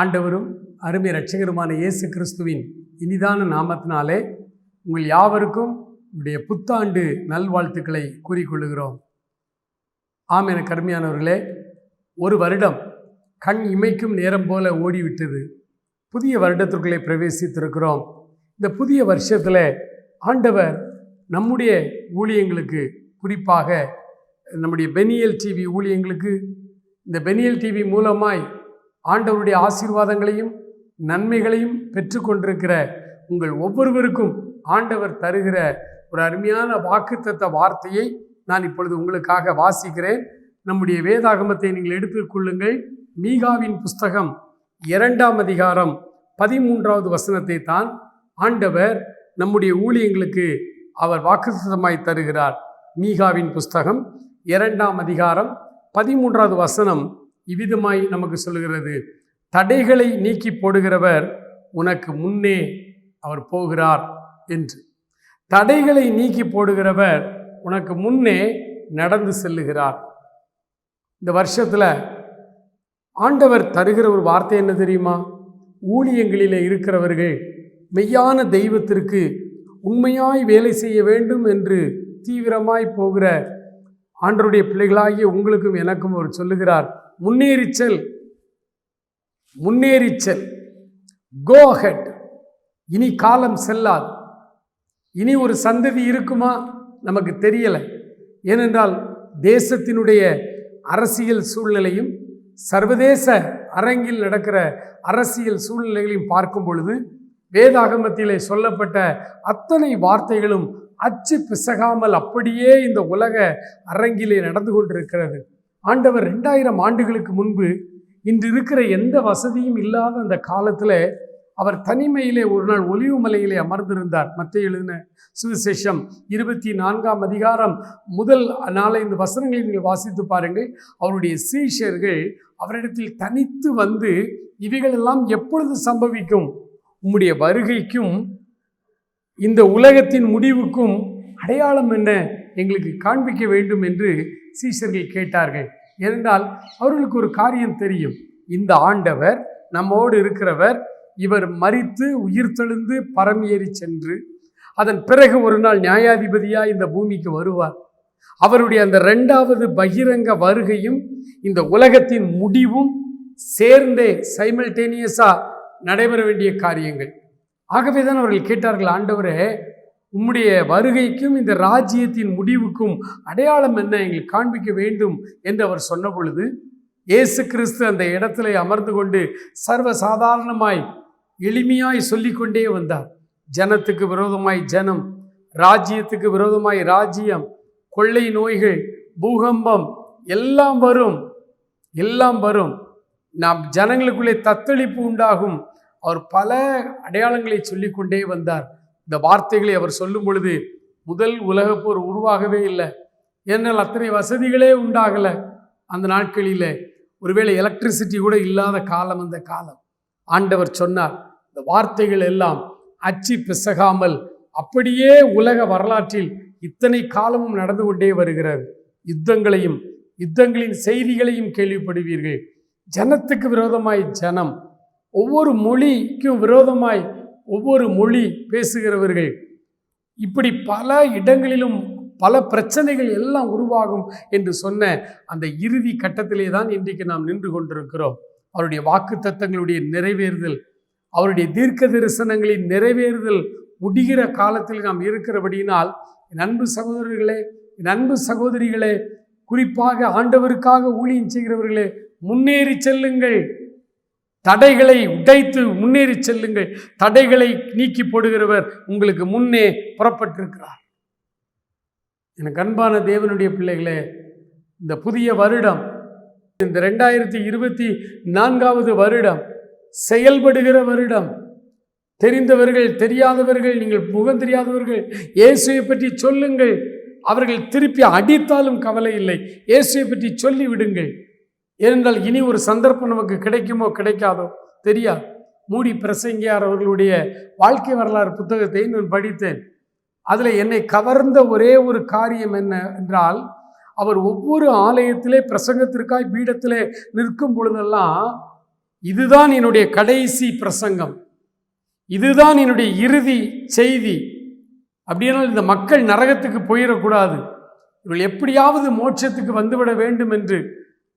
ஆண்டவரும் அருமை ரட்சகருமான இயேசு கிறிஸ்துவின் இனிதான நாமத்தினாலே உங்கள் யாவருக்கும் உடைய புத்தாண்டு நல்வாழ்த்துக்களை கூறிக்கொள்ளுகிறோம். ஆம் என கருமையானவர்களே ஒரு வருடம் கண் இமைக்கும் நேரம் போல ஓடிவிட்டது. புதிய வருடத்திற்குள்ளே பிரவேசித்திருக்கிறோம். இந்த புதிய வருஷத்தில் ஆண்டவர் நம்முடைய ஊழியங்களுக்கு குறிப்பாக நம்முடைய பெனியல் டிவி ஊழியங்களுக்கு இந்த பெனியல் டிவி மூலமாய் ஆண்டவருடைய ஆசீர்வாதங்களையும் நன்மைகளையும் பெற்றுக்கொண்டிருக்கிற உங்கள் ஒவ்வொருவருக்கும் ஆண்டவர் தருகிற ஒரு அருமையான வாக்குத்தத்த வார்த்தையை நான் இப்பொழுது உங்களுக்காக வாசிக்கிறேன். நம்முடைய வேதாகமத்தை நீங்கள் எடுத்துக்கொள்ளுங்கள் மீகாவின் புஸ்தகம் இரண்டாம் அதிகாரம் பதிமூன்றாவது வசனத்தை தான் ஆண்டவர் நம்முடைய ஊழியங்களுக்கு அவர் வாக்குத்தமாய் தருகிறார். மீகாவின் புஸ்தகம் இரண்டாம் அதிகாரம் பதிமூன்றாவது வசனம் இவ்விதமாய் நமக்கு சொல்லுகிறது தடைகளை நீக்கி போடுகிறவர் உனக்கு முன்னே அவர் போகிறார் என்று. தடைகளை நீக்கி போடுகிறவர் உனக்கு முன்னே நடந்து செல்லுகிறார். இந்த வருஷத்தில் ஆண்டவர் தருகிற ஒரு வார்த்தை என்ன தெரியுமா? ஊழியங்களில் இருக்கிறவர்கள் மெய்யான தெய்வத்திற்கு உண்மையாய் வேலை செய்ய வேண்டும் என்று தீவிரமாய் போகிற ஆண்டருடைய பிள்ளைகளாகிய உங்களுக்கும் எனக்கும் அவர் சொல்லுகிறார் முன்னேறிச்சல் முன்னேறிச்சல் கோ ஹெட் இனி காலம் செல்லாது. இனி ஒரு சந்ததி இருக்குமா? நமக்கு தெரியலை. ஏனென்றால் தேசத்தினுடைய அரசியல் சூழ்நிலையும் சர்வதேச அரங்கில் நடக்கிற அரசியல் சூழ்நிலைகளையும் பார்க்கும் பொழுது வேதாகமத்திலே சொல்லப்பட்ட அத்தனை வார்த்தைகளும் அச்சு பிசகாமல் அப்படியே இந்த உலக அரங்கிலே நடந்து கொண்டிருக்கிறது. ஆண்டவர் ரெண்டாயிரம் ஆண்டுகளுக்கு முன்பு இன்று இருக்கிற எந்த வசதியும் இல்லாத அந்த காலத்தில் அவர் தனிமையிலே ஒரு நாள் ஒலிவு மலையிலே அமர்ந்திருந்தார். மத்திய எழுதின சுவிசேஷம் இருபத்தி நான்காம் அதிகாரம் முதல் நாலைந்து வசனங்களை நீங்கள் வாசித்து பாருங்கள். அவருடைய சீஷர்கள் அவரிடத்தில் தனித்து வந்து இவைகளெல்லாம் எப்பொழுது சம்பவிக்கும்? உம்முடைய வருகைக்கும் இந்த உலகத்தின் முடிவுக்கும் அடையாளம் என்ன எங்களுக்கு காண்பிக்க வேண்டும் என்று சீஷர்கள் கேட்டார்கள். ஏனென்றால் அவர்களுக்கு ஒரு காரியம் தெரியும். இந்த ஆண்டவர் நம்மோடு இருக்கிறவர். இவர் மறித்து உயிர்த்தெழுந்து பரம் ஏறி சென்று அதன் பிறகு ஒரு நாள் நியாயாதிபதியாக இந்த பூமிக்கு வருவார். அவருடைய அந்த ரெண்டாவது பகிரங்க வருகையும் இந்த உலகத்தின் முடிவும் சேர்ந்தே சைமல்டேனியஸாக நடைபெற வேண்டிய காரியங்கள். ஆகவே தான் அவர்கள் கேட்டார்கள் ஆண்டவரே உம்முடைய வருகைக்கும் இந்த ராஜ்யத்தின் முடிவுக்கும் அடையாளம் என்ன எங்களுக்கு காண்பிக்க வேண்டும் என்று அவர் சொன்ன பொழுது இயேசு கிறிஸ்து அந்த இடத்துல அமர்ந்து கொண்டு சர்வ சாதாரணமாய் எளிமையாய் சொல்லிக்கொண்டே வந்தார். ஜனத்துக்கு விரோதமாய் ஜனம் ராஜ்யத்துக்கு விரோதமாய் ராஜ்யம் கொள்ளை நோய்கள் பூகம்பம் எல்லாம் வரும் எல்லாம் வரும். நாம் ஜனங்களுக்குள்ளே தத்தளிப்பு உண்டாகும். அவர் பல அடையாளங்களை சொல்லிக்கொண்டே வந்தார். இந்த வார்த்தைகளை அவர் சொல்லும் பொழுது முதல் உலகப்போர் உருவாகவே இல்லை. ஏன்னால் அத்தனை வசதிகளே உண்டாகலை அந்த நாட்களில். ஒருவேளை எலக்ட்ரிசிட்டி கூட இல்லாத காலம் அந்த காலம். ஆண்டவர் சொன்னார் இந்த வார்த்தைகள் எல்லாம் அச்சு பிசகாமல் அப்படியே உலக வரலாற்றில் இத்தனை காலமும் நடந்து கொண்டே வருகிறது. யுத்தங்களையும் யுத்தங்களின் செய்திகளையும் கேள்விப்படுவீர்கள். ஜனத்துக்கு விரோதமாய் ஜனம் ஒவ்வொரு மொழிக்கும் விரோதமாய் ஒவ்வொரு மொழி பேசுகிறவர்கள். இப்படி பல இடங்களிலும் பல பிரச்சனைகள் எல்லாம் உருவாகும் என்று சொன்ன அந்த இறுதி கட்டத்திலே தான் இன்றைக்கு நாம் நின்று கொண்டிருக்கிறோம். அவருடைய வாக்கு தத்தங்களுடைய நிறைவேறுதல் அவருடைய தீர்க்க தரிசனங்களின் நிறைவேறுதல் முடிகிற காலத்தில் நாம் இருக்கிறபடியினால் என் அன்பு சகோதரர்களே என் அன்பு சகோதரிகளே குறிப்பாக ஆண்டவருக்காக ஊழியம் செய்கிறவர்களே முன்னேறி செல்லுங்கள். தடைகளை உடைத்து முன்னேறி செல்லுங்கள். தடைகளை நீக்கி போடுகிறவர் உங்களுக்கு முன்னே புறப்பட்டிருக்கிறார். எனக்கு அன்பான தேவனுடைய பிள்ளைகளே இந்த புதிய வருடம் இந்த ரெண்டாயிரத்தி இருபத்தி நான்காவது வருடம் செயல்படுகிற வருடம் தெரிந்தவர்கள் தெரியாதவர்கள் நீங்கள் முகம் தெரியாதவர்கள் இயேசுவை பற்றி சொல்லுங்கள். அவர்கள் திருப்பி அடித்தாலும் கவலை இல்லை. இயேசுவை பற்றி சொல்லி விடுங்கள் ஏனென்றால் இனி ஒரு சந்தர்ப்பம் நமக்கு கிடைக்குமோ கிடைக்காதோ தெரியாது மூடி பிரசங்கியார் அவர்களுடைய வாழ்க்கை வரலாறு புத்தகத்தை நான் படித்தேன். அதில் என்னை கவர்ந்த ஒரே ஒரு காரியம் என்ன என்றால் அவர் ஒவ்வொரு ஆலயத்திலே பிரசங்கத்திற்காய் பீடத்திலே நிற்கும் பொழுதெல்லாம் இதுதான் என்னுடைய கடைசி பிரசங்கம். இதுதான் என்னுடைய இறுதி செய்தி. அப்படின்னால் இந்த மக்கள் நரகத்துக்கு போயிடக்கூடாது. இவள் எப்படியாவது மோட்சத்துக்கு வந்துவிட வேண்டும் என்று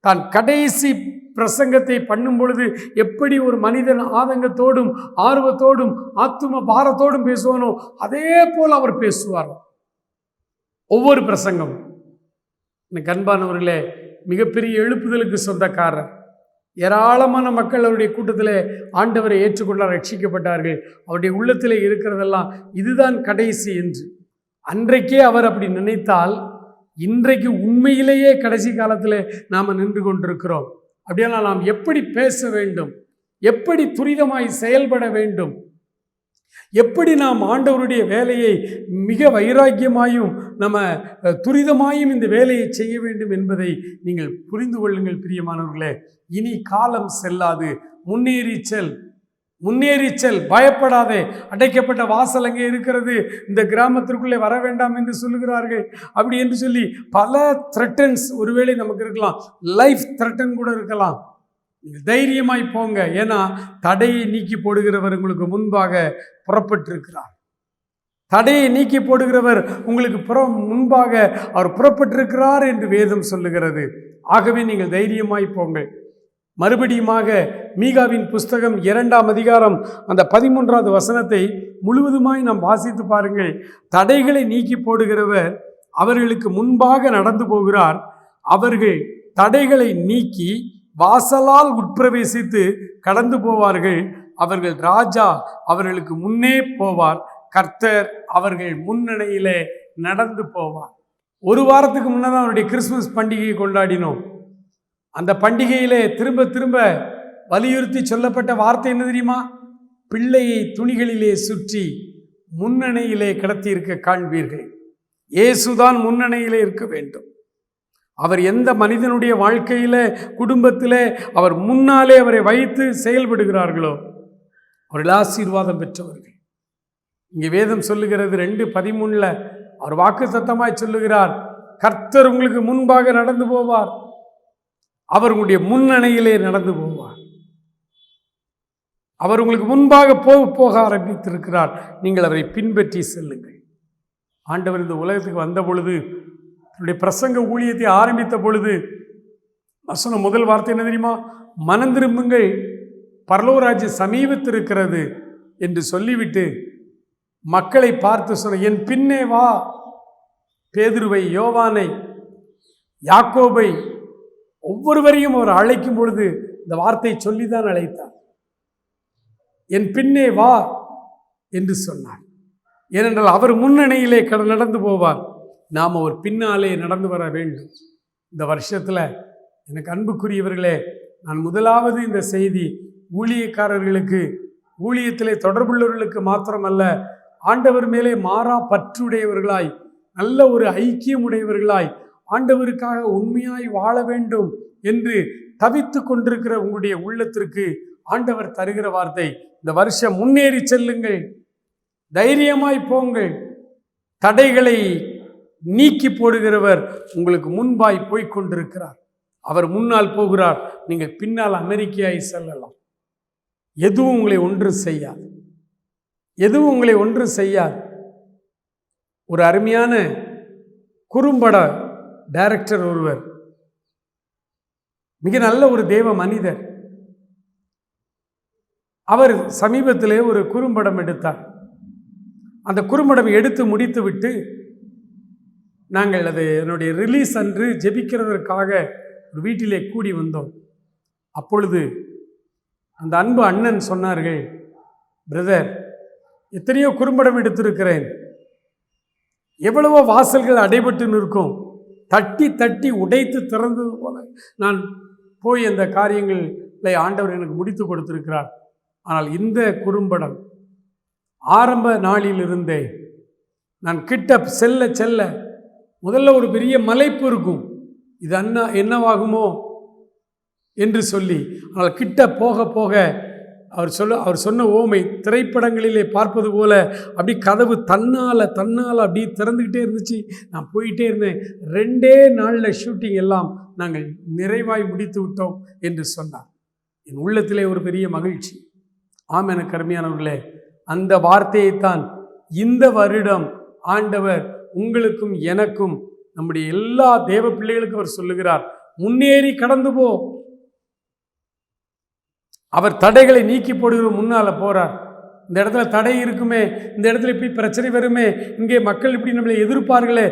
தான் கடைசி பிரசங்கத்தை பண்ணும் பொழுது எப்படி ஒரு மனிதன் ஆதங்கத்தோடும் ஆர்வத்தோடும் ஆத்தும பாரத்தோடும் பேசுவானோ அதே போல் அவர் பேசுவார். ஒவ்வொரு பிரசங்கம். எனக்கு அன்பானவர்களே மிகப்பெரிய எழுப்புதலுக்கு சொந்தக்காரர். ஏராளமான மக்கள் அவருடைய கூட்டத்தில் ஆண்டவரை ஏற்றுக்கொண்டார் ரட்சிக்கப்பட்டார்கள். அவருடைய உள்ளத்தில் இருக்கிறதெல்லாம் இதுதான் கடைசி என்று. அன்றைக்கே அவர் அப்படி நினைத்தால் இன்றைக்கு உண்மையிலேயே கடைசி காலத்தில் நாம் நின்று கொண்டிருக்கிறோம். அப்படியெல்லாம் நாம் எப்படி பேச வேண்டும்? எப்படி துரிதமாய் செயல்பட வேண்டும்? எப்படி நாம் ஆண்டவருடைய வேலையை மிக வைராக்கியமாயும் நம்ம துரிதமாயும் இந்த வேலையை செய்ய வேண்டும் என்பதை நீங்கள் புரிந்து கொள்ளுங்கள் பிரியமானவர்களே. இனி காலம் செல்லாது. முன்னேறி செல். முன்னேறி செல் பயப்படாதே. அடைக்கப்பட்ட வாசல் அங்கே இருக்கிறது. இந்த கிராமத்திற்குள்ளே வர வேண்டாம் என்று சொல்லுகிறார்கள். அப்படி என்று சொல்லி பல த்ரெட்டன்ஸ் ஒருவேளை நமக்கு இருக்கலாம். லைஃப் த்ரெட்டன் கூட இருக்கலாம். நீங்கள் தைரியமாய் போங்க. ஏன்னா தடையை நீக்கி போடுகிறவர் உங்களுக்கு முன்பாக புறப்பட்டிருக்கிறார். தடையை நீக்கி போடுகிறவர் உங்களுக்கு புற முன்பாக அவர் புறப்பட்டிருக்கிறார் என்று வேதம் சொல்லுகிறது. ஆகவே நீங்கள் தைரியமாய் போங்கள். மறுபடியுமாக மீகாவின் புஸ்தகம் இரண்டாம் அதிகாரம் அந்த பதிமூன்றாவது வசனத்தை முழுவதுமாய் நாம் வாசித்து பாருங்கள். தடைகளை நீக்கி போடுகிறவர் அவர்களுக்கு முன்பாக நடந்து போகிறார். அவர்கள் தடைகளை நீக்கி வாசலால் உட்பிரவேசித்து கடந்து போவார்கள். அவர்கள் ராஜா அவர்களுக்கு முன்னே போவார். கர்த்தர் அவர்கள் முன்னணியிலே நடந்து போவார். ஒரு வாரத்துக்கு முன்னதான் அவருடைய கிறிஸ்மஸ் பண்டிகையை கொண்டாடினோம். அந்த பண்டிகையிலே திரும்ப திரும்ப வலியுறுத்தி சொல்லப்பட்ட வார்த்தை என்ன தெரியுமா? பிள்ளையை துணிகளிலே சுற்றி முன்னணியிலே கிடத்தி இருக்க காண்பீர்கள். இயேசுதான் முன்னணியிலே இருக்க வேண்டும். அவர் எந்த மனிதனுடைய வாழ்க்கையில குடும்பத்தில் அவர் முன்னாலே அவரை வைத்து செயல்படுகிறார்களோ அவர்கள் ஆசீர்வாதம் பெற்றவர்கள். இங்கே வேதம் சொல்லுகிறது ரெண்டு பதிமூணில் அவர் வாக்கு சத்தமாய் சொல்லுகிறார் கர்த்தர் உங்களுக்கு முன்பாக நடந்து போவார். அவர் உங்களுடைய முன்னணையிலே நடந்து போவார். அவர் உங்களுக்கு முன்பாக போக போக ஆரம்பித்திருக்கிறார். நீங்கள் அவரை பின்பற்றி செல்லுங்கள். ஆண்டவர் இந்த உலகத்துக்கு வந்த பொழுது தன்னுடைய பிரசங்க ஊழியத்தை ஆரம்பித்த பொழுது வசனம் முதல் வார்த்தை என்ன தெரியுமா? மனம் திரும்புங்கள். பரலோராஜ்ய சமீபத்திருக்கிறது என்று சொல்லிவிட்டு மக்களை பார்த்து சொன்ன என் பின்னே வா. பேதுருவை யோவானை யாக்கோபை ஒவ்வொருவரையும் அவர் அழைக்கும் பொழுது இந்த வார்த்தை சொல்லி தான் அழைத்தார். என் பின்னே வா என்று சொன்னார். ஏனென்றால் அவர் முன்னணியிலே கட நடந்து போவார். நாம் அவர் பின்னாலே நடந்து வர வேண்டும். இந்த வருஷத்தில் எனக்கு அன்புக்குரியவர்களே நான் முதலாவது இந்த செய்தி ஊழியக்காரர்களுக்கு ஊழியத்திலே தொடர்புள்ளவர்களுக்கு மாத்திரமல்ல ஆண்டவர் மேலே மாறா பற்றுடையவர்களாய் நல்ல ஒரு ஐக்கியம் உடையவர்களாய் ஆண்டவருக்காக உண்மையாய் வாழ வேண்டும் என்று தவித்து கொண்டிருக்கிற உங்களுடைய உள்ளத்திற்கு ஆண்டவர் தருகிற வார்த்தை. இந்த வருஷம் முன்னேறி செல்லுங்கள். தைரியமாய் போங்கள். தடைகளை நீக்கி போடுகிறவர் உங்களுக்கு முன்பாய் போய்க் கொண்டிருக்கிறார். அவர் முன்னால் போகிறார். நீங்கள் பின்னால் அமெரிக்காய் செல்லலாம். எதுவும் உங்களை ஒன்று செய்யாது. எதுவும் உங்களை ஒன்று செய்யாது. ஒரு அருமையான குறும்பட டைரக்டர் ஒருவர். மிக நல்ல ஒரு தேவ மனிதர். அவர் சமீபத்திலே ஒரு குறும்படம் எடுத்தார். அந்த குறும்படம் எடுத்து முடித்துவிட்டு நாங்கள் அது என்னுடைய ரிலீஸ் அன்று ஜெபிக்கிறதற்காக ஒரு வீட்டிலே கூடி வந்தோம். அப்பொழுது அந்த அன்பு அண்ணன் சொன்னார்கள் பிரதர் எத்தனையோ குறும்படம் எடுத்திருக்கிறேன். எவ்வளவோ வாசல்கள் அடைபட்டு நிற்கும். தட்டி தட்டி உடைத்து திறந்தது போல. நான் போய் அந்த காரியங்களை ஆண்டவர் எனக்கு முடித்து கொடுத்திருக்கிறார். ஆனால் இந்த குறும்படம் ஆரம்ப நாளிலிருந்தே நான் கிட்ட செல்ல செல்ல முதல்ல ஒரு பெரிய மலைப்பு இருக்கும். இது அண்ணா என்னவாகுமோ என்று சொல்லி ஆனால் கிட்ட போக போக அவர் சொல்ல அவர் சொன்ன ஓமை திரைப்படங்களிலே பார்ப்பது போல அப்படி கதவு தன்னால் தன்னால் அப்படி திறந்துக்கிட்டே இருந்துச்சு. நான் போயிட்டே இருந்தேன். ரெண்டே நாளில் ஷூட்டிங் எல்லாம் நாங்கள் நிறைவாய் முடித்து விட்டோம் என்று சொன்னார். என் உள்ளத்திலே ஒரு பெரிய மகிழ்ச்சி. ஆம் என கருமையானவர்களே அந்த வார்த்தையைத்தான் இந்த வருடம் ஆண்டவர் உங்களுக்கும் எனக்கும் நம்முடைய எல்லா தேவ பிள்ளைகளுக்கும் அவர் சொல்லுகிறார். முன்னேறி கடந்து போ. அவர் தடைகளை நீக்கி போடுகிற முன்னால் போகிறார் இந்த இடத்துல தடை இருக்குமே இந்த இடத்துல இப்படி பிரச்சனை வருமே இங்கே மக்கள் இப்படி நம்மளை எதிர்ப்பார்களே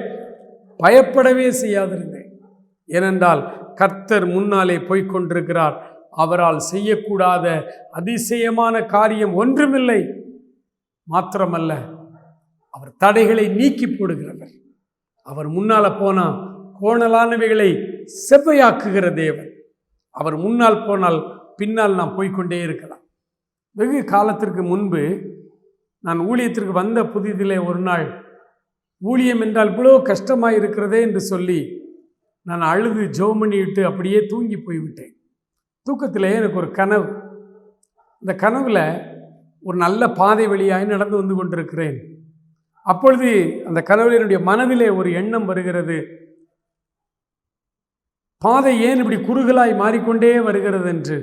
பயப்படவே செய்யாதிருங்க ஏனென்றால் கர்த்தர் முன்னாலே போய்க் கொண்டிருக்கிறார் அவரால் செய்யக்கூடாத அதிசயமான காரியம் ஒன்றுமில்லை. மாத்திரமல்ல அவர் தடைகளை நீக்கி போடுகிறவர். அவர் முன்னால் போனால் கோணலானவைகளை செவ்வையாக்குகிற தேவன். அவர் முன்னால் போனால் பின்னால் நான் போய்க்கொண்டே இருக்கலாம். வெகு காலத்திற்கு முன்பு நான் ஊழியத்திற்கு வந்த புதிதிலே ஒரு நாள் ஊழியம் என்றால் இவ்வளோ கஷ்டமாக இருக்கிறதே என்று சொல்லி நான் அழுது ஜெபம் பண்ணிவிட்டு அப்படியே தூங்கி போய்விட்டேன். தூக்கத்திலே எனக்கு ஒரு கனவு. இந்த கனவில் ஒரு நல்ல பாதை வழியாய் நடந்து வந்து கொண்டிருக்கிறேன். அப்பொழுது அந்த கனவில் என்னுடைய மனதிலே ஒரு எண்ணம் வருகிறது. பாதை ஏன் இப்படி குறுகலாய் மாறிக்கொண்டே வருகிறது என்று.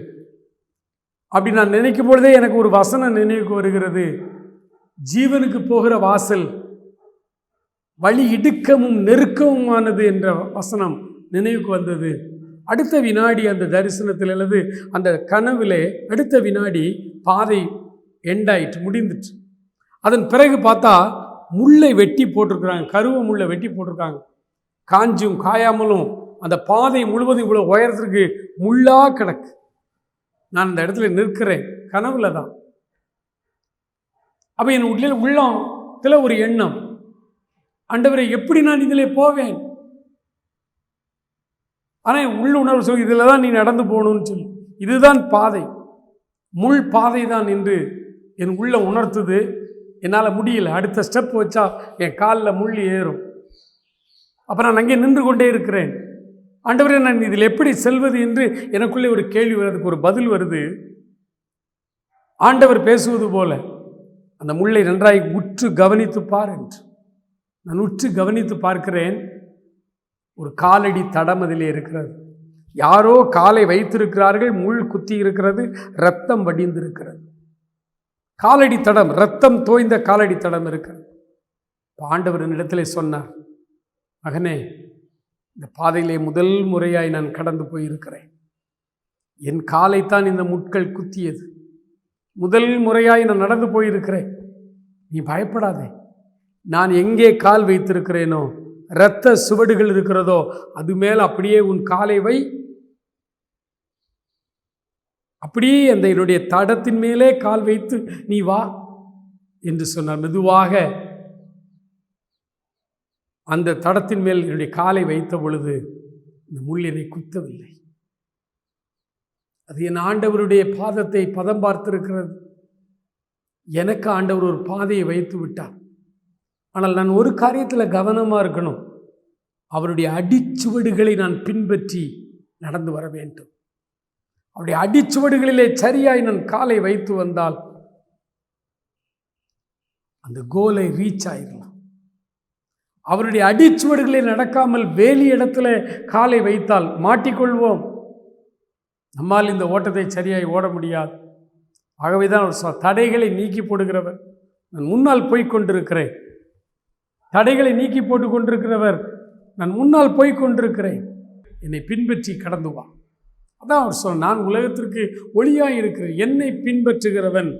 அப்படி நான் நினைக்கும் பொழுதே எனக்கு ஒரு வசனம் நினைவுக்கு வருகிறது. ஜீவனுக்கு போகிற வாசல் வழி இடுக்கமும் நெருக்கமுமானது என்ற வசனம் நினைவுக்கு வந்தது. அடுத்த வினாடி அந்த தரிசனத்தில் அல்லது அந்த கனவிலே அடுத்த வினாடி பாதை எண்டாயிட்டு முடிந்துச்சு அதன் பிறகு பார்த்தா முள்ளை வெட்டி போட்டிருக்கிறாங்க கருவ முள்ளை வெட்டி போட்டிருக்காங்க. காஞ்சும் காயாமலும் அந்த பாதை முழுவதும் இவ்வளோ உயரத்திற்கு முள்ளாக கிடக்கு. நான் அந்த இடத்துல நிற்கிறேன். கனவுல தான். அப்போ என் உள்ள உள்ளத்தில் ஒரு எண்ணம். ஆண்டவரை எப்படி நான் இதில் போவேன்? ஆனால் என் உள்ள உணர்வு சொல்லி இதில் தான் நீ நடந்து போகணும்னு சொல்லி. இதுதான் பாதை. முள் பாதை தான் என்று என் உள்ள உணர்த்துது. என்னால் முடியல. அடுத்த ஸ்டெப் வச்சா என் காலில் முள் ஏறும். அப்போ நான் அங்கே நின்று கொண்டே இருக்கிறேன். ஆண்டவரே நான் இதில் எப்படி செல்வது என்று எனக்குள்ளே ஒரு கேள்வி வருதுக்கு ஒரு பதில் வருது. ஆண்டவர் பேசுவது போல அந்த முள்ளை நன்றாய் உற்று கவனித்து பார் என்று. நான் உற்று கவனித்து பார்க்கிறேன். ஒரு காலடி தடம் அதிலே இருக்கிறது. யாரோ காலை வைத்திருக்கிறார்கள் முள் குத்தி இருக்கிறது ரத்தம் வடிந்திருக்கிறது. காலடி தடம் ரத்தம் தோய்ந்த காலடி தடம் இருக்கிறது. இப்ப ஆண்டவர் என்னிடத்திலே சொன்னார் மகனே இந்த பாதையிலே முதல் முறையாய் நான் கடந்து போயிருக்கிறேன். என் காலைத்தான் இந்த முட்கள் குத்தியது. முதல் முறையாய் நான் நடந்து போயிருக்கிறேன். நீ பயப்படாதே. நான் எங்கே கால் வைத்திருக்கிறேனோ இரத்த சுவடுகள் இருக்கிறதோ அது மேல் அப்படியே உன் காலை வை. அப்படியே அந்த என்னுடைய தடத்தின் மேலே கால் வைத்து நீ வா என்று சொன்னார் மெதுவாக அந்த தடத்தின் மேல் என்னுடைய காலை வைத்த பொழுது இந்த முள் என்னை குத்தவில்லை. அது என் ஆண்டவருடைய பாதத்தை பதம் பார்த்திருக்கிறது. எனக்கு ஆண்டவர் ஒரு பாதையை வைத்து விட்டார். ஆனால் நான் ஒரு காரியத்தில் கவனமாக இருக்கணும். அவருடைய அடிச்சுவடுகளை நான் பின்பற்றி நடந்து வர வேண்டும். அவருடைய அடிச்சுவடுகளிலே சரியாய் நான் காலை வைத்து வந்தால் அந்த கோலை ரீச் ஆயிடலாம் அவருடைய அடிச்சுவடுகளை நடக்காமல் வேலி இடத்துல காலை வைத்தால் மாட்டிக்கொள்வோம். நம்மால் இந்த ஓட்டத்தை சரியாய் ஓட முடியாது. ஆகவே தான் அவர் சொ- தடைகளை நீக்கி போடுகிறவர். நான் முன்னால் போய்க் கொண்டிருக்கிறேன். தடைகளை நீக்கி போட்டு கொண்டிருக்கிறவர். நான் முன்னால் போய்க் கொண்டிருக்கிறேன். என்னை பின்பற்றி கடந்து வா. அதான் அவர் சொன்ன நான் உலகத்திற்கு ஒளியாக இருக்கிறேன். என்னை பின்பற்றுகிறவன்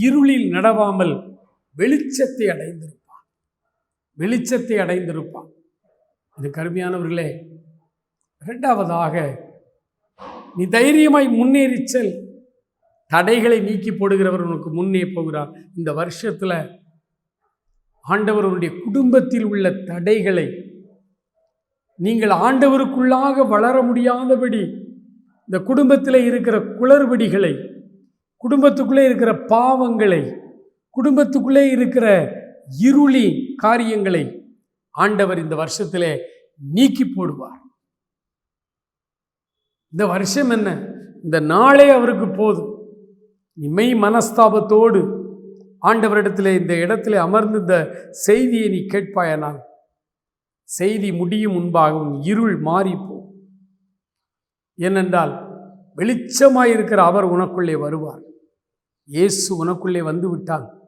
இருளில் நடவாமல் வெளிச்சத்தை அடைந்திருக்கும் வெளிச்சத்தை அடைந்திருப்பான். இது கருமையானவர்களே இரண்டாவதாக நீ தைரியமாய் முன்னேறி செல். தடைகளை நீக்கி போடுகிறவர் உனக்கு முன்னே போகிறார். இந்த வருஷத்தில் ஆண்டவர் உன்னுடைய குடும்பத்தில் உள்ள தடைகளை நீங்கள் ஆண்டவருக்குள்ளாக வளர முடியாதபடி இந்த குடும்பத்தில் இருக்கிற குளறுபடிகளை குடும்பத்துக்குள்ளே இருக்கிற பாவங்களை குடும்பத்துக்குள்ளே இருக்கிற இருளி காரியங்களை ஆண்டவர் இந்த வருஷத்திலே நீக்கி போடுவார். இந்த வருஷம் என்ன? இந்த நாளே அவருக்கு போதும். இமை மனஸ்தாபத்தோடு ஆண்டவரிடத்தில் இந்த இடத்துல அமர்ந்து இந்த செய்தியை நீ கேட்பாயனால் செய்தி முடியும் முன்பாகவும் இருள் மாறிப்போம் ஏனென்றால் வெளிச்சமாயிருக்கிற அவர் உனக்குள்ளே வருவார். இயேசு உனக்குள்ளே வந்து விட்டான்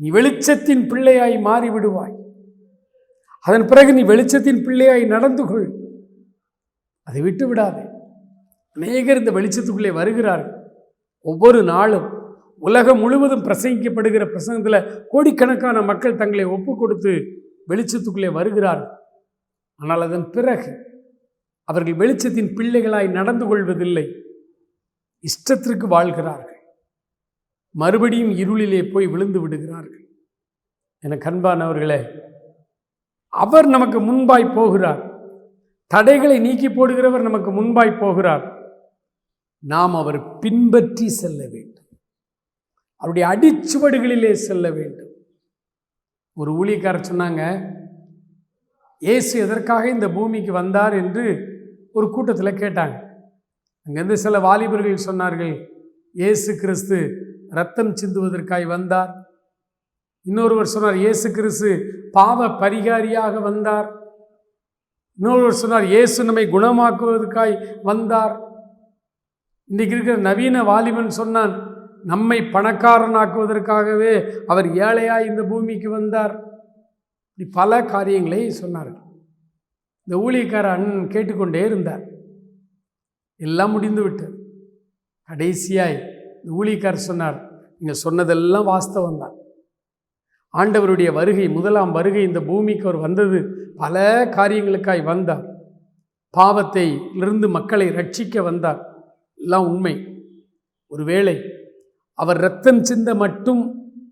நீ வெளிச்சத்தின் பிள்ளையாய் மாறிவிடுவாய். அதன் பிறகு நீ வெளிச்சத்தின் பிள்ளையாய் நடந்து கொள் அதை விட்டு விடாதே அநேகர் இந்த வெளிச்சத்துக்குள்ளே வருகிறார்கள். ஒவ்வொரு நாளும் உலகம் முழுவதும் பிரசங்கிக்கப்படுகிற பிரசங்கத்தில் கோடிக்கணக்கான மக்கள் தங்களை ஒப்பு கொடுத்து வெளிச்சத்துக்குள்ளே வருகிறார்கள். ஆனால் அதன் பிறகு அவர்கள் வெளிச்சத்தின் பிள்ளைகளாய் நடந்து கொள்வதில்லை. இஷ்டத்திற்கு வாழ்கிறார்கள். மறுபடியும் இருளிலே போய் விழுந்து விடுகிறார்கள். என கண்பானவர்களே அவர் நமக்கு முன்பாய் போகிறார். தடைகளை நீக்கி போடுகிறவர் நமக்கு முன்பாய் போகிறார். நாம் அவர் பின்பற்றி செல்ல வேண்டும். அவருடைய அடிச்சுவடுகளிலே செல்ல வேண்டும். ஒரு ஊழியக்காரர் சொன்னாங்க இயேசு எதற்காக இந்த பூமிக்கு வந்தார்? என்று ஒரு கூட்டத்தில் கேட்டாங்க. அங்கேருந்து சில வாலிபர்கள் சொன்னார்கள் இயேசு கிறிஸ்து ரத்தம் சிந்துவதற்காய் வந்தார். இன்னொருவர் சொன்னார் இயேசு கிறிஸ்து பாவ பரிகாரியாக வந்தார். இன்னொருவர் சொன்னார் இயேசு நம்மை குணமாக்குவதற்காய் வந்தார். இன்றைக்கு இருக்கிற நவீன வாலிபன் சொன்னான் நம்மை பணக்காரனாக்குவதற்காகவே அவர் ஏழையாய் இந்த பூமிக்கு வந்தார். இப்படி பல காரியங்களை சொன்னார்கள். இந்த ஊழியக்கார அண்ணன் கேட்டுக்கொண்டே இருந்தார். எல்லாம் முடிந்து விட்டது. கடைசியாய் இந்த சொன்னார் நீங்கள் சொன்னதெல்லாம் வாஸ்தவம் தான். ஆண்டவருடைய வருகை முதலாம் வருகை இந்த பூமிக்கு அவர் வந்தது பல காரியங்களுக்காய் வந்தார். பாவத்தை இருந்து மக்களை ரட்சிக்க வந்தார். எல்லாம் உண்மை. ஒருவேளை அவர் ரத்தம் சிந்த மட்டும்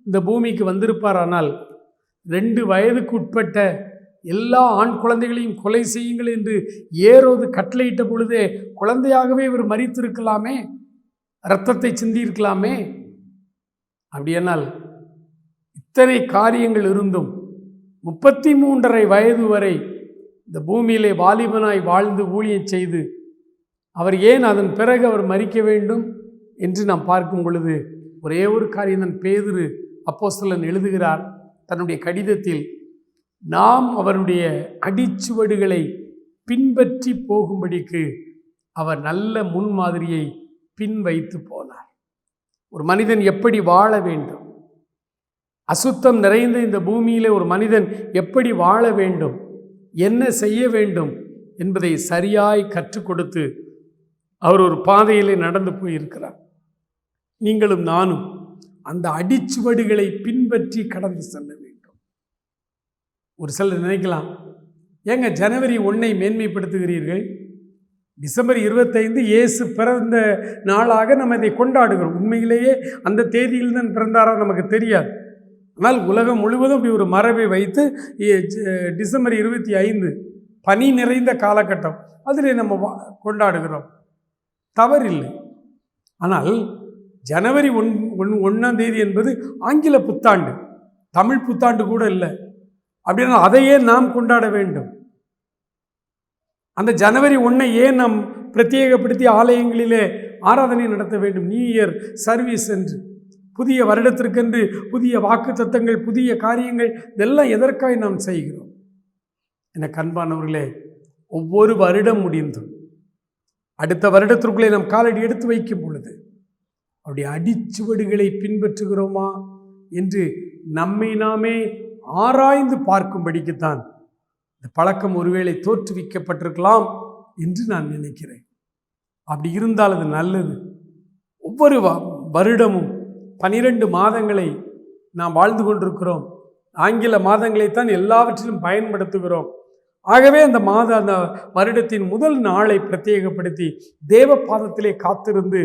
இந்த பூமிக்கு வந்திருப்பார் ஆனால் ரெண்டு வயதுக்கு உட்பட்ட எல்லா ஆண் குழந்தைகளையும் கொலை செய்யுங்கள் என்று ஏறோது கட்டளையிட்ட பொழுதே குழந்தையாகவே இவர் மறித்திருக்கலாமே இரத்தத்தை சிந்தியிருக்கலாமே? அப்படியானால் இத்தனை காரியங்கள் இருந்தும் முப்பத்தி மூன்றரை வயது வரை இந்த பூமியிலே வாலிபனாய் வாழ்ந்து ஊழியம் செய்து அவர் ஏன் அதன் பிறகு அவர் மறிக்க வேண்டும் என்று நாம் பார்க்கும் பொழுது ஒரே ஒரு காரியம் தான் பேதுரு அப்போஸ்தலன் எழுதுகிறார். தன்னுடைய கடிதத்தில் நாம் அவருடைய அடிச்சுவடுகளை பின்பற்றி போகும்படிக்கு அவர் நல்ல முன்மாதிரியை பின் வைத்து போனார். ஒரு மனிதன் எப்படி வாழ வேண்டும்? அசுத்தம் நிறைந்த இந்த பூமியிலே ஒரு மனிதன் எப்படி வாழ வேண்டும்? என்ன செய்ய வேண்டும்? என்பதை சரியாய் கற்றுக் கொடுத்து அவர் ஒரு பாதையிலே நடந்து போயிருக்கிறார். நீங்களும் நானும் அந்த அடிச்சுவடுகளை பின்பற்றி கடந்து செல்ல வேண்டும். ஒரு சிலர் நினைக்கலாம் ஏங்க ஜனவரி ஒன்றை மேன்மைப்படுத்துகிறீர்கள்? டிசம்பர் இருபத்தைந்து இயேசு பிறந்த நாளாக நம்ம இதை கொண்டாடுகிறோம். உண்மையிலேயே அந்த தேதியில் தான் பிறந்தாரா நமக்கு தெரியாது. ஆனால் உலகம் முழுவதும் இப்படி ஒரு மரபை வைத்து டிசம்பர் இருபத்தி ஐந்து பனி நிறைந்த காலகட்டம் அதில் நம்ம வா- கொண்டாடுகிறோம். தவறில்லை. ஆனால் ஜனவரி ஒன் ஒன் ஒன்றாம் தேதி என்பது ஆங்கில புத்தாண்டு. தமிழ் புத்தாண்டு கூட இல்லை. அப்படின்னா அதையே நாம் கொண்டாட வேண்டும். அந்த ஜனவரி ஒன்றை ஏன் நாம் பிரத்யேகப்படுத்தி ஆலயங்களிலே ஆராதனை நடத்த வேண்டும்? நியூ இயர் சர்வீஸ் என்று. புதிய வருடத்திற்கென்று புதிய வாக்கு தத்தங்கள் புதிய காரியங்கள் இதெல்லாம் எதற்காக நாம் செய்கிறோம்? என கண்பானவர்களே ஒவ்வொரு வருடம் முடிந்தும் அடுத்த வருடத்திற்குள்ளே நாம் காலடி எடுத்து வைக்கும் பொழுது அவருடைய அடிச்சுவடுகளை பின்பற்றுகிறோமா? என்று நம்மை நாமே ஆராய்ந்து பார்க்கும்படிக்குத்தான் இந்த பழக்கம் ஒருவேளை தோற்றுவிக்கப்பட்டிருக்கலாம் என்று நான் நினைக்கிறேன். அப்படி இருந்தால் அது நல்லது. ஒவ்வொரு வருடமும் பனிரெண்டு மாதங்களை நாம் வாழ்ந்து கொண்டிருக்கிறோம். ஆங்கில மாதங்களைத்தான் எல்லாவற்றிலும் பயன்படுத்துகிறோம். ஆகவே அந்த மாத அந்த வருடத்தின் முதல் நாளை பிரத்யேகப்படுத்தி தேவ பாதத்திலே காத்திருந்து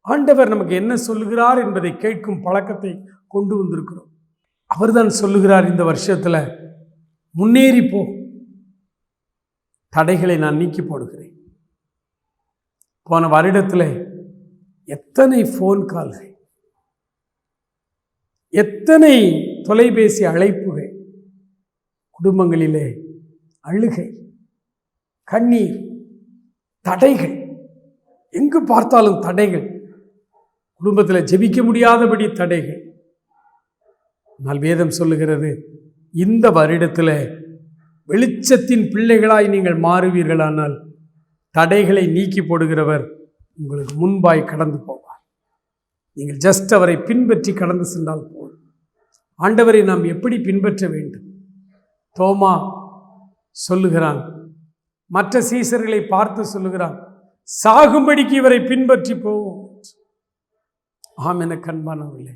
ஆண்டவர் நமக்கு என்ன சொல்லுகிறார் என்பதை கேட்கும் பழக்கத்தை கொண்டு வந்திருக்கிறோம். அவர்தான் சொல்லுகிறார் இந்த வருஷத்தில் முன்னேறி போ தடைகளை நான் நீக்கி போடுகிறேன். போன வருடத்தில் எத்தனை ஃபோன் கால்கள் எத்தனை தொலைபேசி அழைப்புகள் குடும்பங்களிலே அழுகை கண்ணீர் தடைகள் எங்கு பார்த்தாலும் தடைகள் குடும்பத்தில் ஜெபிக்க முடியாதபடி தடைகள். ஆனால் வேதம் சொல்லுகிறது இந்த வருடத்தில் வெளிச்சத்தின் பிள்ளைகளாய் நீங்கள் மாறுவீர்களானால் தடைகளை நீக்கி போடுகிறவர் உங்களுக்கு முன்பாய் கடந்து போவார். நீங்கள் ஜஸ்ட் அவரை பின்பற்றி கடந்து சென்றால் போதும். ஆண்டவரை நாம் எப்படி பின்பற்ற வேண்டும்? தோமா சொல்லுகிறான். மற்ற சீசர்களை பார்த்து சொல்லுகிறான். சாகும்படிக்கு இவரை பின்பற்றி போவோம் ஆம் என கண்பானவர்களே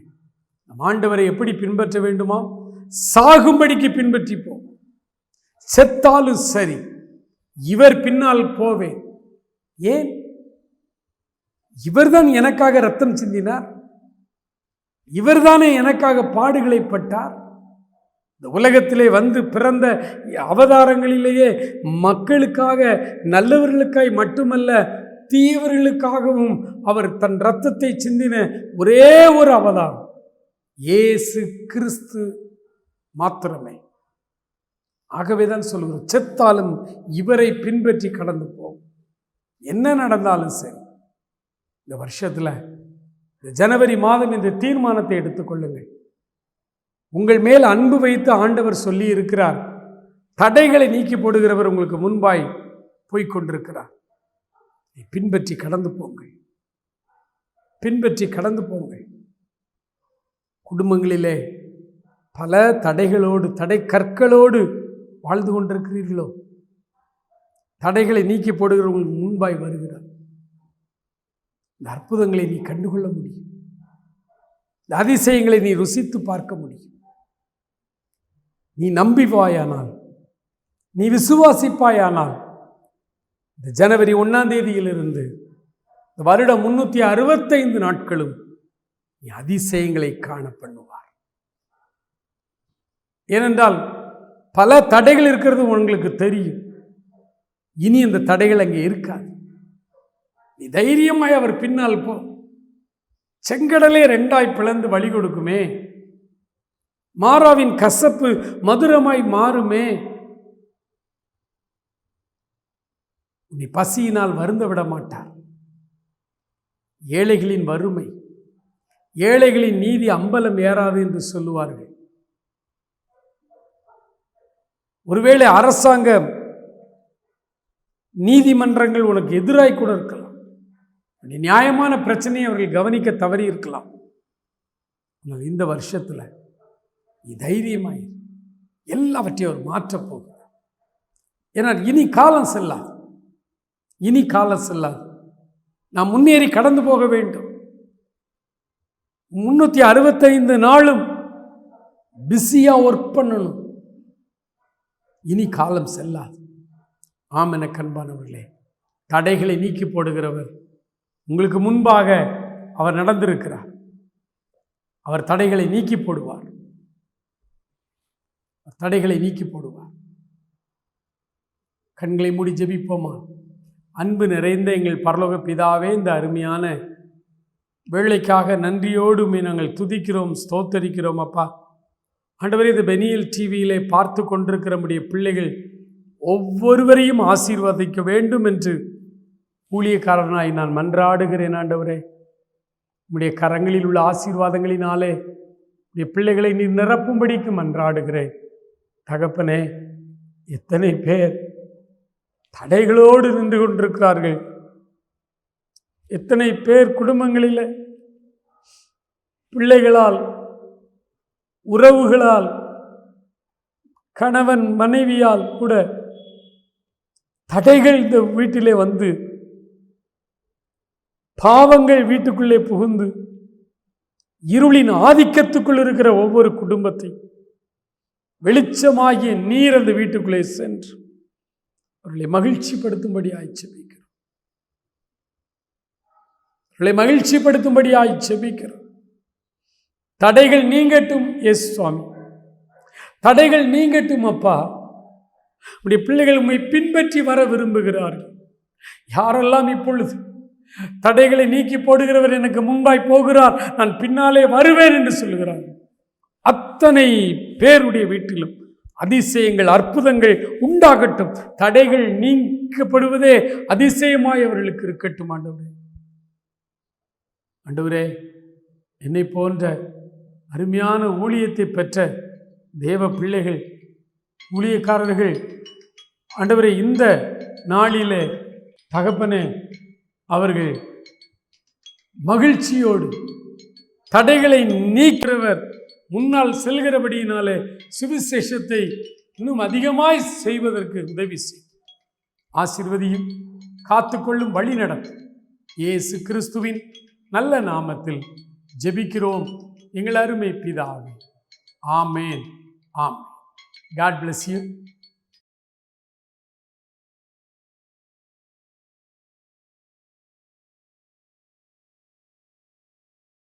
நம் ஆண்டவரை எப்படி பின்பற்ற வேண்டுமா சாகும்படிக்கு பின்பற்றி போ செத்தாலும் சரி இவர் பின்னால் போவேன். ஏன்? இவர்தான் எனக்காக ரத்தம் சிந்தினார். இவர்தானே எனக்காக பாடுகளை பட்டார். இந்த உலகத்திலே வந்து பிறந்த அவதாரங்களிலேயே மக்களுக்காக நல்லவர்களுக்காய் மட்டுமல்ல தீவர்களுக்காகவும் அவர் தன் ரத்தத்தை சிந்தின ஒரே ஒரு அவதாரம் இயேசு கிறிஸ்து. மாத்திரமே. ஆகவேதான் சொல்லுகிறோம் செத்தாலும் இவரை பின்பற்றி கடந்து போகும் என்ன நடந்தாலும் சரி. இந்த வருஷத்தில் இந்த ஜனவரி மாதம் இந்த தீர்மானத்தை எடுத்துக்கொள்ளுங்கள் உங்கள் மேல் அன்பு வைத்து ஆண்டவர் சொல்லி இருக்கிறார். தடைகளை நீக்கி போடுகிறவர் உங்களுக்கு முன்பாய் போய்கொண்டிருக்கிறார் பின்பற்றி கடந்து போங்கள். பின்பற்றி கடந்து போங்கள். குடும்பங்களிலே பல தடைகளோடு தடை கற்களோடு வாழ்ந்து கொண்டிருக்கிறீர்களோ? தடைகளை நீக்கி போடுகிறவங்களுக்கு முன்பாய் வருகிறார். இந்த அற்புதங்களை நீ கண்டுகொள்ள முடியும். இந்த அதிசயங்களை நீ ருசித்து பார்க்க முடியும். நீ நம்பிவாயானால் நீ விசுவாசிப்பாயானால் இந்த ஜனவரி ஒன்றாம் தேதியிலிருந்து இந்த வருடம் முன்னூற்றி அறுபத்தைந்து நாட்களும் நீ அதிசயங்களை காண பண்ணுவார் ஏனென்றால் பல தடைகள் இருக்கிறது உங்களுக்கு தெரியும். இனி அந்த தடைகள் அங்கே இருக்காது. நீ தைரியமாய் அவர் பின்னால் போ. செங்கடலே ரெண்டாய் பிளந்து வழி கொடுக்குமே. மாறாவின் கசப்பு மதுரமாய் மாறுமே. நீ பசியினால் வருந்த விட மாட்டார். ஏழைகளின் வறுமை ஏழைகளின் நீதி அம்பலம் ஏறாது என்று சொல்லுவார்கள். ஒருவேளை அரசாங்கம் நீதிமன்றங்கள் உனக்கு எதிராக கூட இருக்கலாம். நியாயமான பிரச்சனையை அவர்கள் கவனிக்க தவறி இருக்கலாம். ஆனால் இந்த வருஷத்தில் நீ தைரியமாய் எல்லாவற்றையும் அவர் மாற்றப் போகிறார். ஏன்னா இனி காலம் செல்லாது. இனி காலம் செல்லாது. நாம் முன்னேறி கடந்து போக வேண்டும். முன்னூற்றி அறுபத்தைந்து நாளும் பிஸியாக ஒர்க் பண்ணணும். இனி காலம் செல்லாது. ஆம் என கண்பானவர்களே தடைகளை நீக்கி போடுகிறவர் உங்களுக்கு முன்பாக அவர் நடந்திருக்கிறார். அவர் தடைகளை நீக்கி போடுவார். தடைகளை நீக்கி போடுவார். கண்களை மூடி ஜெபிப்போமா? அன்பு நிறைந்த எங்கள் பரலோக பிதாவே இந்த அருமையான வேலைக்காக நன்றியோடு நாங்கள் துதிக்கிறோம் ஸ்தோத்தரிக்கிறோம் அப்பா. ஆண்டவரே இந்த பெனியல் டிவியிலே பார்த்து கொண்டிருக்கிற நம்முடைய பிள்ளைகள் ஒவ்வொருவரையும் ஆசீர்வதிக்க வேண்டும் என்று ஊழியக்காரனாய் நான் மன்றாடுகிறேன் ஆண்டவரே. உம்முடைய கரங்களில் உள்ள ஆசீர்வாதங்களினாலே உடைய பிள்ளைகளை நீ நிரப்பும்படிக்கு மன்றாடுகிறேன். தகப்பனே எத்தனை பேர் தடைகளோடு நின்று கொண்டிருக்கிறார்கள். எத்தனை பேர் குடும்பங்களில் பிள்ளைகளால் உறவுகளால் கணவன் மனைவியால் கூட தடைகள் இந்த வீட்டிலே வந்து பாவங்கள் வீட்டுக்குள்ளே புகுந்து இருளின் ஆதிக்கத்துக்குள் இருக்கிற ஒவ்வொரு குடும்பத்தை வெளிச்சமாகிய நீர் அந்த வீட்டுக்குள்ளே சென்று அவர்களை மகிழ்ச்சிப்படுத்தும்படி ஆய்ச்சபிக்கிறோம் அவர்களை மகிழ்ச்சிப்படுத்தும்படி ஆய்ச்சபிக்கிறோம் தடைகள் நீங்கட்டும் எஸ் சுவாமி. தடைகள் நீங்கட்டும் அப்பா. உடைய பிள்ளைகள் உண்மை பின்பற்றி வர விரும்புகிறார்கள். யாரெல்லாம் இப்பொழுது தடைகளை நீக்கி போடுகிறவர் எனக்கு முன்பாய் போகிறார் நான் பின்னாலே வருவேன் என்று சொல்லுகிறார். அத்தனை பேருடைய வீட்டிலும் அதிசயங்கள் அற்புதங்கள் உண்டாகட்டும். தடைகள் நீக்கப்படுவதே அதிசயமாய் அவர்களுக்கு இருக்கட்டும் ஆண்டவரே. ஆண்டவரே என்னை போன்ற அருமையான ஊழியத்தை பெற்ற தேவ பிள்ளைகள் ஊழியக்காரர்கள் ஆண்டவரை இந்த நாளில் தகப்பனே அவர்கள் மகிழ்ச்சியோடு தடைகளை நீக்கிறவர். முன்னால் செல்கிறபடியினாலே சுவிசேஷத்தை இன்னும் அதிகமாய் செய்வதற்கு உதவி செய். ஆசிர்வதியும் காத்துக்கொள்ளும் வழி நடத்தும் இயேசு கிறிஸ்துவின் நல்ல நாமத்தில் ஜெபிக்கிறோம். எங்கள் அருமை பிதாவே. ஆமேன். ஆம் காட் பிளஸ் யூ